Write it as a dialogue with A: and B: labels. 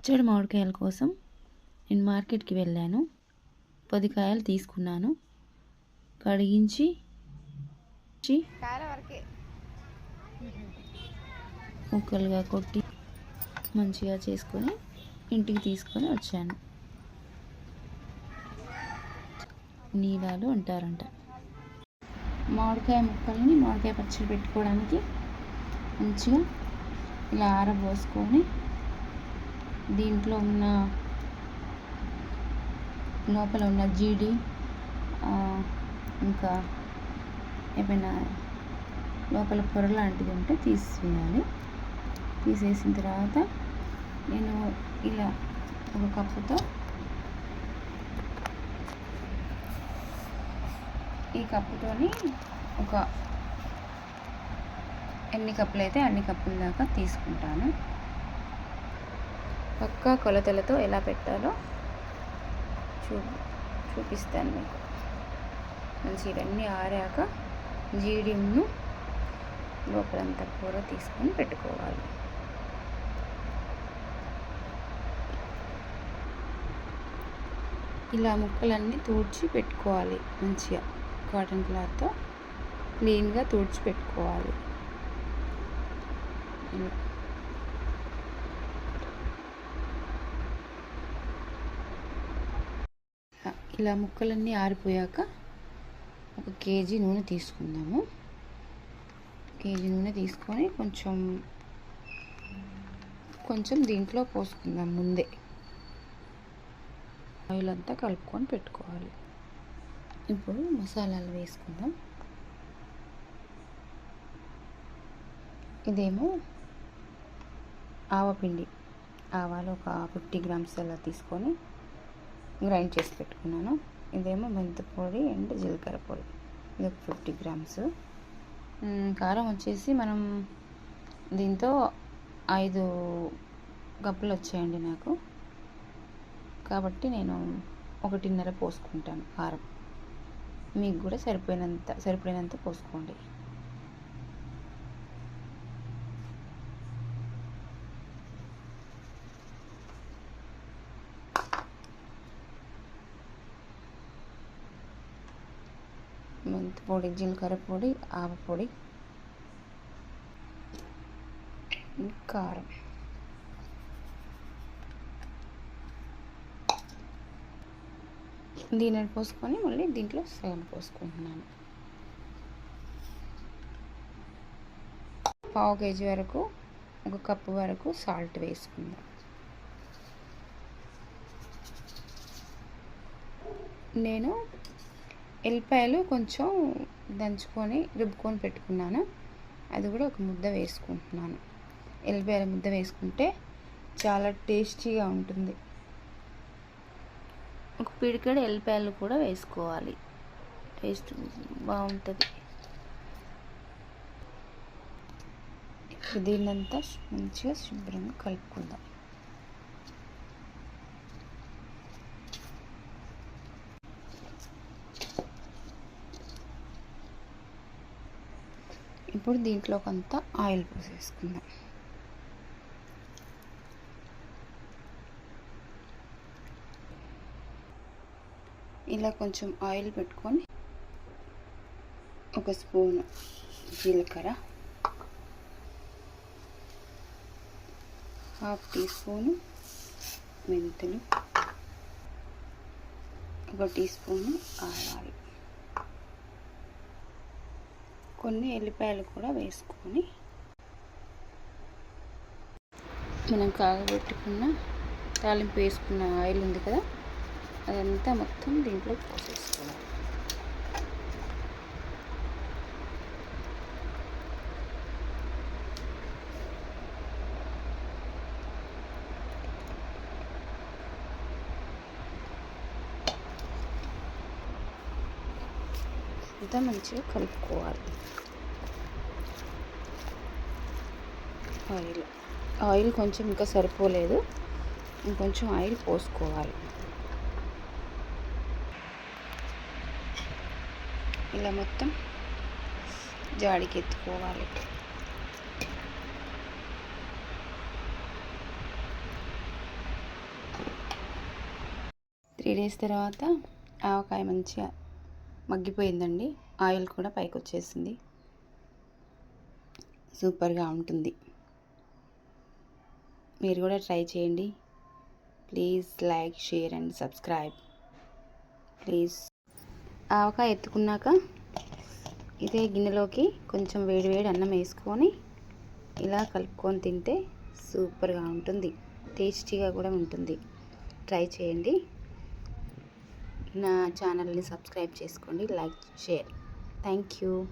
A: పచ్చడి మామిడికాయల కోసం నేను మార్కెట్కి వెళ్ళాను. పది కాయలు తీసుకున్నాను. కడిగించి ముక్కలుగా కొట్టి మంచిగా చేసుకొని ఇంటికి తీసుకొని వచ్చాను. నీలాలు అంటారంట. మామిడికాయ ముక్కల్ని మామిడికాయ పచ్చడి పెట్టుకోవడానికి మంచిగా ఇలా ఆరబోసుకొని దీంట్లో ఉన్న లోపల ఉన్న జీడి ఇంకా ఏమైనా లోపల పొర లాంటిది ఉంటే తీసివేయాలి తీసేసిన తర్వాత నేను ఇలా ఒక కప్పుతో ఈ కప్పుతోని ఒక ఎన్ని కప్పులు అయితే అన్ని కప్పుల దాకా తీసుకుంటాను. పక్కా కొలతలతో ఎలా పెట్టాలో చూ చూపిస్తాను మీకు. మంచి ఇవన్నీ ఆరాక జీడిను లోపలంతా కూర తీసుకొని పెట్టుకోవాలి. ఇలా ముక్కలన్నీ తూడ్చి పెట్టుకోవాలి మంచిగా. కాటన్ క్లాత్తో క్లీన్గా తూడ్చి పెట్టుకోవాలి. ఇలా. ముక్కలన్నీ ఆరిపోయాక ఒక కేజీ నూనె తీసుకుందాము. కేజీ నూనె తీసుకొని కొంచెం కొంచెం దీంట్లో పోసుకుందాం ముందే. ఆయిల్ అంతా కలుపుకొని పెట్టుకోవాలి. ఇప్పుడు మసాలాలు వేసుకుందాం. ఇదేమో ఆవపిండి. ఆవాలు ఒక ఫిఫ్టీ గ్రామ్స్ అలా తీసుకొని గ్రైండ్ చేసి పెట్టుకున్నాను. ఇదేమో మెంతి పొడి అండ్ జీలకర్ర పొడి. ఇది ఒక ఫిఫ్టీ గ్రామ్స్. కారం వచ్చేసి మనం దీంతో ఐదు కప్పులు వచ్చాయండి నాకు. కాబట్టి నేను ఒకటిన్నర పోసుకుంటాను కారం. మీకు కూడా సరిపోయినంత సరిపోయినంత పోసుకోండి. మెంతి పొడి జీలకర్ర పొడి ఆవ పొడి కారం. దీనిని పోసుకొని మళ్ళీ దీంట్లో సగం పోసుకుంటున్నాను. పావు కేజీ వరకు ఒక కప్పు వరకు సాల్ట్ వేసుకుందాం. నేను ఎల్లిపాయలు కొంచెం దంచుకొని రుబ్బుకొని పెట్టుకున్నాను. అది కూడా ఒక ముద్ద వేసుకుంటున్నాను. ఎల్లిపాయల ముద్ద వేసుకుంటే చాలా టేస్టీగా ఉంటుంది. ఒక పిడికెడు ఎల్లిపాయలు కూడా వేసుకోవాలి. టేస్ట్ బాగుంటుంది. ఇప్పుడు దీన్నంతా మంచిగా శుభ్రంగా కలుపుకుందాం. ఇప్పుడు దీంట్లో కొంత ఆయిల్ పోసేసుకుందాం. ఇలా కొంచెం ఆయిల్ పెట్టుకొని ఒక స్పూన్ జీలకర్ర హాఫ్ టీ స్పూను మెంతులు ఒక టీ స్పూను ఆవాలు. కొన్ని ఎల్లిపాయలు కూడా వేసుకొని మనం కాగబెట్టుకున్న తాలింపు వేసుకున్న ఆయిల్ ఉంది కదా అదంతా మొత్తం దీంట్లో పోసేసుకోవాలి అంతా మంచిగా కలుపుకోవాలి. ఆయిల్. ఆయిల్ కొంచెం ఇంకా సరిపోలేదు. ఇంకొంచెం ఆయిల్ పోసుకోవాలి. ఇలా మొత్తం జాడికి ఎత్తుకోవాలి. త్రీ డేస్ తర్వాత ఆవకాయ మంచిగా మగ్గిపోయిందండి. ఆయిల్ కూడా పైకి వచ్చేసింది సూపర్గా ఉంటుంది. మీరు కూడా ట్రై చేయండి. Please like share and subscribe. Please. Avakaya ఎత్తుకున్నాక ఇదే గిన్నెలోకి కొంచెం వేడి వేడి అన్నం వేసుకొని ఇలా కలుపుకొని తింటే సూపర్గా ఉంటుంది. టేస్టీగా కూడా ఉంటుంది. ట్రై చేయండి. నా ఛానల్ని సబ్స్క్రైబ్ చేసుకోండి లైక్ షేర్. Thank you.